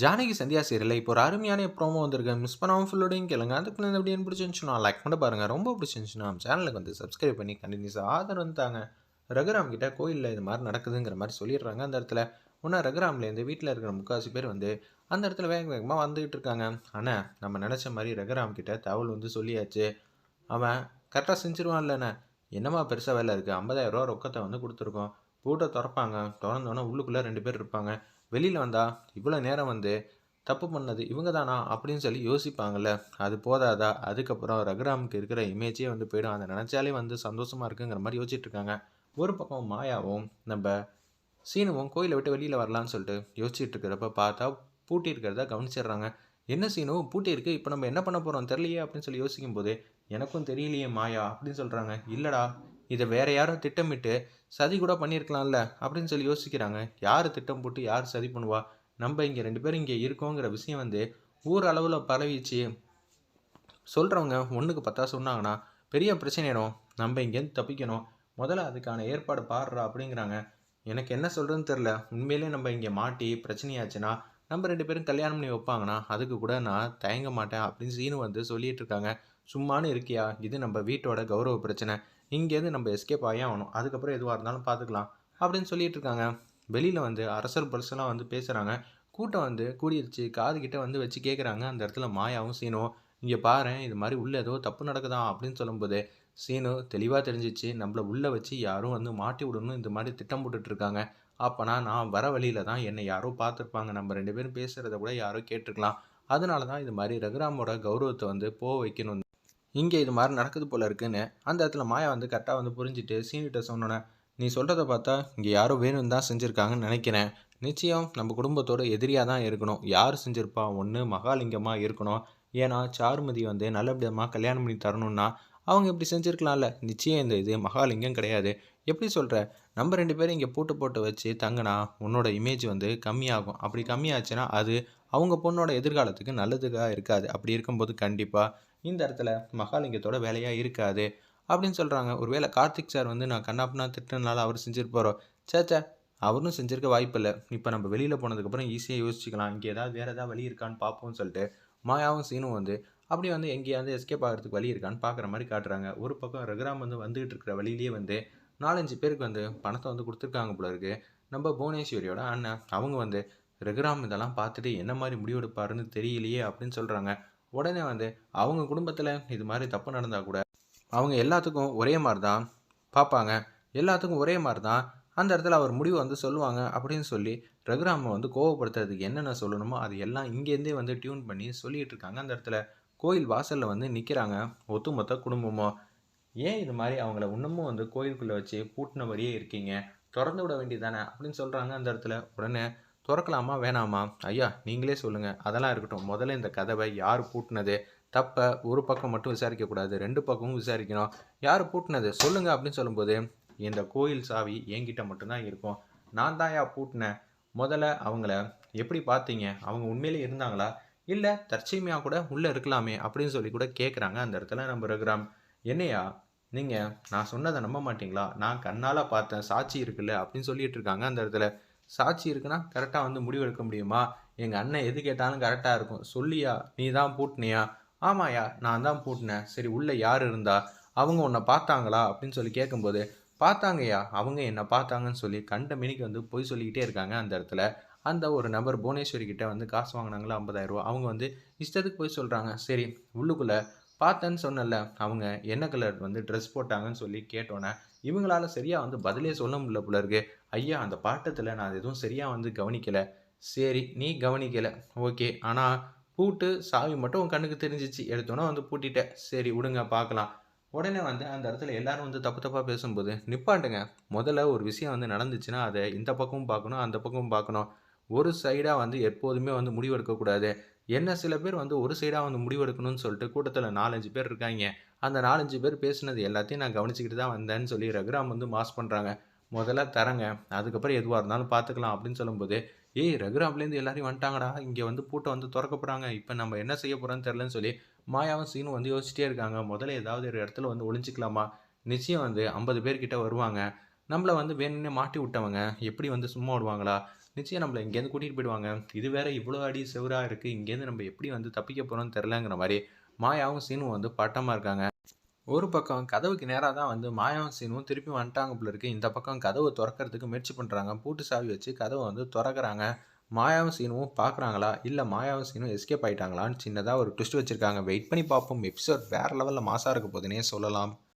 Janaki Sandhya serial இப்போ ஒரு அருமையான ப்ரோமோ வந்திருக்கு. மிஸ் பண்ணாமல் ஃபுல்லோடையும் கேளுங்க. அதுக்கு நான் எப்படி பிடிச்சிருந்துச்சுன்னா லைக் பண்ணி பாருங்கள் ரொம்ப பிடிச்சிருந்துச்சுன்னா நம்ம சேனலுக்கு வந்து சப்ஸ்கிரைப் பண்ணி கண்டினியூஸாக ஆதரவு வந்துட்டாங்க ரகுராம் கிட்ட கோயிலில் இது மாதிரி நடக்குதுங்கிற மாதிரி சொல்லிடுறாங்க அந்த இடத்துல. ஒன்றா ரகுராம்லேருந்து வீட்டில் இருக்கிற முக்கால்வாசி பேர் வந்து அந்த இடத்துல வேக வேகமாக வந்துகிட்டு இருக்காங்க. ஆனால் நம்ம நினச்ச மாதிரி ரகுராம் கிட்ட தகவல் வந்து சொல்லியாச்சு. அவன் கரெக்டாக செஞ்சிருவான்லண்ணே என்னம்மா பெருசாக வேலை இருக்குது ஐம்பதாயிரம் ரூபா ரொக்கத்தை வந்து கொடுத்துருக்கோம். பூட்டை திறப்பாங்க. திறந்தோன்னே உள்ளுக்குள்ளே ரெண்டு பேர் இருப்பாங்க. வெளியில் வந்தா இவ்வளோ நேரம் வந்து தப்பு பண்ணது இவங்க தானா? அப்படின்னு சொல்லி யோசிப்பாங்கல்ல. அது போதாதா? அதுக்கப்புறம் ரகுராமுக்கு இருக்கிற இமேஜே வந்து போயிடும். அதை நினச்சாலே வந்து சந்தோஷமாக இருக்குங்கிற மாதிரி யோசிச்சுட்ருக்காங்க ஒரு பக்கம் மாயாவும் நம்ம சீனுவும் கோயிலை விட்டு வெளியில் வரலான்னு சொல்லிட்டு யோசிச்சுட்டு இருக்கிறப்ப பார்த்தா பூட்டி இருக்கிறதா கவனிச்சிடுறாங்க. என்ன சீனும் பூட்டி இருக்கு. இப்போ நம்ம என்ன பண்ண போகிறோம் தெரியலையே? அப்படின்னு சொல்லி யோசிக்கும் போது எனக்கும் தெரியலையே மாயா அப்படின்னு சொல்கிறாங்க இல்லைடா. இதை வேற யாரோ திட்டமிட்டு சதி கூட பண்ணியிருக்கலாம்ல அப்படின்னு சொல்லி யோசிக்கிறாங்க. யார் திட்டம் போட்டு யார் சதி பண்ணுவா? நம்ம இங்கே ரெண்டு பேரும் இங்கே இருக்கோங்கிற விஷயம் வந்து ஊர் அளவில் பரவிச்சு சொல்கிறவங்க ஒன்றுக்கு பத்தா சொன்னாங்கன்னா பெரிய பிரச்சனையிடும் நம்ம இங்கேருந்து தப்பிக்கணும். முதல்ல அதுக்கான ஏற்பாடு பாடுறா அப்படிங்கிறாங்க. எனக்கு என்ன சொல்கிறதுன்னு தெரில உண்மையிலே நம்ம இங்கே மாட்டி பிரச்சனையாச்சுன்னா நம்ம ரெண்டு பேரும் கல்யாணம் பண்ணி வைப்பாங்கன்னா அதுக்கு கூட நான் தயங்க மாட்டேன் அப்படின்னு சீனு வந்து சொல்லிகிட்டு இருக்காங்க. சும்மானு இருக்கியா? இது நம்ம வீட்டோட கௌரவ பிரச்சனை. இங்கேருந்து நம்ம எஸ்கேப் ஆகியே ஆகணும். அதுக்கப்புறம் எதுவாக இருந்தாலும் பார்த்துக்கலாம். அப்படின்னு சொல்லிட்டு இருக்காங்க. வெளியில் வந்து அரசர் பரிசெல்லாம் வந்து பேசுகிறாங்க கூட்டம் வந்து கூடிருச்சு. காது கிட்டே வந்து வச்சு கேட்குறாங்க அந்த இடத்துல மாயாவும் சீனும் இங்கே பாரு இது மாதிரி உள்ளே ஏதோ தப்பு நடக்குதா? அப்படின்னு சொல்லும்போது சீனு தெளிவாக தெரிஞ்சிச்சு. நம்மளை உள்ளே வச்சு யாரும் வந்து மாட்டி விடணும் இந்த மாதிரி திட்டம் போட்டுட்ருக்காங்க அப்போனா நான் வர வழியில தான் என்னை யாரோ பார்த்துருப்பாங்க. நம்ம ரெண்டு பேரும் பேசுகிறத கூட யாரோ கேட்டிருக்கலாம். அதனால தான் இது மாதிரி ரகுராமோட கௌரவத்தை வந்து போக வைக்கணும். இங்கே இது மாதிரி நடக்குது போல் இருக்குன்னு அந்த இடத்துல மாயா வந்து கரெக்டாக வந்து புரிஞ்சுட்டு சீனிட்ட சொன்னோன்னே நீ சொல்கிறத பார்த்தா இங்கே யாரோ வேணும் தான் செஞ்சுருக்காங்கன்னு நினைக்கிறேன். நிச்சயம் நம்ம குடும்பத்தோட எதிரியாக தான் இருக்கணும். யார் செஞ்சுருப்பா? ஒன்று மகாலிங்கமாக இருக்கணும். ஏன்னா சாருமதி வந்து நல்லபடியமாக கல்யாணம் பண்ணி தரணும்னா அவங்க இப்படி செஞ்சுருக்கலாம்ல. நிச்சயம் இந்த இது மகாலிங்கம் கிடையாது. எப்படி சொல்கிற நம்ம ரெண்டு பேரும் இங்கே போட்டு போட்டு வச்சு தங்கினா உன்னோட இமேஜ் வந்து கம்மியாகும். அப்படி கம்மியாச்சுன்னா அது அவங்க பொண்ணோட எதிர்காலத்துக்கு நல்லதுக்காக இருக்காது. அப்படி இருக்கும்போது கண்டிப்பாக இந்த இடத்துல மகாலிங்கத்தோட வேலையாக இருக்காது அப்படின்னு சொல்கிறாங்க ஒருவேளை கார்த்திக் சார் வந்து நான் கண்ணாப்புனா திட்டினால அவர் செஞ்சுருப்பாரோ? சேச்சா அவரும் செஞ்சிருக்க வாய்ப்பில்லை இப்போ நம்ம வெளியில் போனதுக்கப்புறம் ஈஸியாக யோசிச்சுக்கலாம். இங்கே ஏதாவது வேறு ஏதாவது வழி இருக்கான்னு பார்ப்போம்னு சொல்லிட்டு மாயாவும் சீனும் வந்து அப்படியே வந்து எங்கேயாவது எஸ்கேப் ஆகிறதுக்கு வழி இருக்கான்னு பார்க்குற மாதிரி காட்டுறாங்க. ஒரு பக்கம் ரகுராம் வந்து வந்துகிட்டு இருக்கிற வழியிலேயே வந்து நாலஞ்சு பேருக்கு வந்து பணத்தை வந்து கொடுத்துருக்காங்க போல இருக்கு. நம்ம புவனேஸ்வரியோட அண்ணன் அவங்க வந்து ரகுராம் இதெல்லாம் பார்த்துட்டு என்ன மாதிரி முடிவெடுப்பாருன்னு தெரியலையே அப்படின்னு சொல்கிறாங்க உடனே வந்து அவங்க குடும்பத்தில் இது மாதிரி தப்பு நடந்தால் கூட அவங்க எல்லாத்துக்கும் ஒரே மாதிரி தான் பார்ப்பாங்க எல்லாத்துக்கும் ஒரே மாதிரி தான் அந்த இடத்துல அவர் முடிவு வந்து சொல்லுவாங்க அப்படின்னு சொல்லி ரகுராமை வந்து கோவப்படுத்துறதுக்கு என்னென்ன சொல்லணுமோ அது எல்லாம் இங்கேருந்தே வந்து டியூன் பண்ணி சொல்லிட்டு இருக்காங்க அந்த இடத்துல கோயில் வாசலில் வந்து நிற்கிறாங்க ஒத்துமொத்த குடும்பமோ ஏன் இது மாதிரி அவங்கள இன்னமும் வந்து கோயிலுக்குள்ளே வச்சு பூட்டினபடியே இருக்கீங்க? திறந்து விட வேண்டியதானே அப்படின்னு சொல்கிறாங்க அந்த இடத்துல. உடனே திறக்கலாமா வேணாமா? ஐயா நீங்களே சொல்லுங்கள் அதெல்லாம் இருக்கட்டும். முதல்ல இந்த கதவை யார் பூட்டினது? தப்பை ஒரு பக்கம் மட்டும் விசாரிக்கக்கூடாது ரெண்டு பக்கமும் விசாரிக்கணும். யார் பூட்டினது? சொல்லுங்கள் அப்படின்னு சொல்லும்போது இந்த கோயில் சாவி என்கிட்ட மட்டும்தான் இருக்கும். நான் தான் யா பூட்டினேன். முதல்ல அவங்கள எப்படி பார்த்தீங்க? அவங்க உண்மையிலே இருந்தாங்களா? இல்லை தற்செயமையாக கூட உள்ளே இருக்கலாமே அப்படின்னு சொல்லி கூட கேட்குறாங்க அந்த இடத்துல நம்ம இருக்கிறோம் என்னையா நீங்கள் நான் சொன்னதை நம்ப மாட்டீங்களா? நான் கண்ணால் பார்த்தேன் சாட்சி இருக்குல்ல அப்படின்னு சொல்லிட்டு இருக்காங்க அந்த இடத்துல. சாட்சி இருக்குன்னா கரெக்டாக வந்து முடிவெடுக்க முடியுமா? எங்கள் அண்ணன் எது கேட்டாலும் கரெக்டாக இருக்கும். சொல்லியா? நீ தான் பூட்டினியா? ஆமாயா நான் தான் பூட்டினேன். சரி உள்ளே யார் இருந்தா? அவங்க உன்னை பார்த்தாங்களா? அப்படின்னு சொல்லி கேட்கும்போது பார்த்தாங்கய்யா அவங்க என்னை பார்த்தாங்கன்னு சொல்லி கண்ட மினிக்கு வந்து பொய் சொல்லிக்கிட்டே இருக்காங்க அந்த இடத்துல. அந்த ஒரு நபர் புவனேஸ்வரி கிட்டே வந்து காசு வாங்கினாங்களா? ஐம்பதாயிரம் ரூபா அவங்க வந்து இஷ்டத்துக்கு போய் சொல்கிறாங்க சரி உள்ளுக்குள்ளே பார்த்தேன்னு சொன்னல அவங்க என்ன கலர் வந்து ட்ரெஸ் போட்டாங்கன்னு சொல்லி கேட்டோன்னே இவங்களால சரியாக வந்து பதிலே சொல்ல முடியல போல இருக்குது ஐயா அந்த பாட்டத்தில் நான் எதுவும் சரியாக வந்து கவனிக்கலை. சரி நீ கவனிக்கலை. ஓகே. ஆனால் பூட்டு சாவி மட்டும் உன் கண்ணுக்கு தெரிஞ்சிச்சு. எடுத்தோன்னே வந்து பூட்டிட்டேன் சரி விடுங்க பார்க்கலாம் உடனே வந்து அந்த இடத்துல எல்லாரும் வந்து தப்பு தப்பாக பேசும்போது நிப்பாட்டுங்க. முதல்ல ஒரு விஷயம் வந்து நடந்துச்சுன்னா அதை இந்த பக்கமும் பார்க்கணும் அந்த பக்கமும் பார்க்கணும். ஒரு சைடாக வந்து எப்போதுமே வந்து முடிவெடுக்கக்கூடாது என்ன சில பேர் வந்து ஒரு சைடாக வந்து முடிவெடுக்கணும்னு சொல்லிட்டு கூட்டத்தில் நாலஞ்சு பேர் இருக்காங்க. அந்த நாலஞ்சு பேர் பேசுனது எல்லாத்தையும் நான் கவனிச்சுக்கிட்டு தான் வந்தேன்னு சொல்லி ரகுராம் வந்து மாஸ் பண்ணுறாங்க முதல்ல தரங்க. அதுக்கப்புறம் எதுவாக இருந்தாலும் பார்த்துக்கலாம் அப்படின்னு சொல்லும்போது ஏய் ரகுராம்லேருந்து எல்லாரையும் வந்துட்டாங்கடா. இங்கே வந்து பூட்டை வந்து திறக்க போகிறாங்க இப்போ நம்ம என்ன செய்ய போகிறோன்னு தெரிலன்னு சொல்லி மாயாவும் சீனும் வந்து யோசிச்சிட்டே இருக்காங்க. முதல்ல ஏதாவது ஒரு இடத்துல வந்து ஒளிஞ்சிக்கலாமா? நிச்சயம் வந்து ஐம்பது பேர்கிட்ட வருவாங்க. நம்மளை வந்து வேணும்னே மாட்டி விட்டவங்க எப்படி வந்து சும்மா விடுவாங்களா? நிச்சயம் நம்மளை இங்கேருந்து கூட்டிகிட்டு போயிடுவாங்க. இது வேற இவ்வளோ அடி செவராக இருக்குது இங்கேருந்து நம்ம எப்படி வந்து தப்பிக்க போகிறோம்னு தெரிலங்கிற மாதிரி மாயாவும் சீனும் வந்து பட்டமாக இருக்காங்க. ஒரு பக்கம் கதவுக்கு நேராக தான் வந்து மாயாவும் சீனும் திருப்பி வந்துட்டாங்க போல இருக்கு. இந்த பக்கம் கதவை திறக்கறதுக்கு முயற்சி பண்ணுறாங்க பூட்டு சாவி வச்சு கதவை வந்து திறக்கறாங்க. மாயாவும் சீனும் பார்க்குறாங்களா இல்லை மாயாவும் சீனும் எஸ்கேப் ஆகிட்டாங்களான்னு சின்னதாக ஒரு ட்விஸ்ட் வச்சுருக்காங்க. வெயிட் பண்ணி பார்ப்போம். எபிசோட் வேறு லெவலில் மாசாக இருக்க போதுன்னே சொல்லலாம்.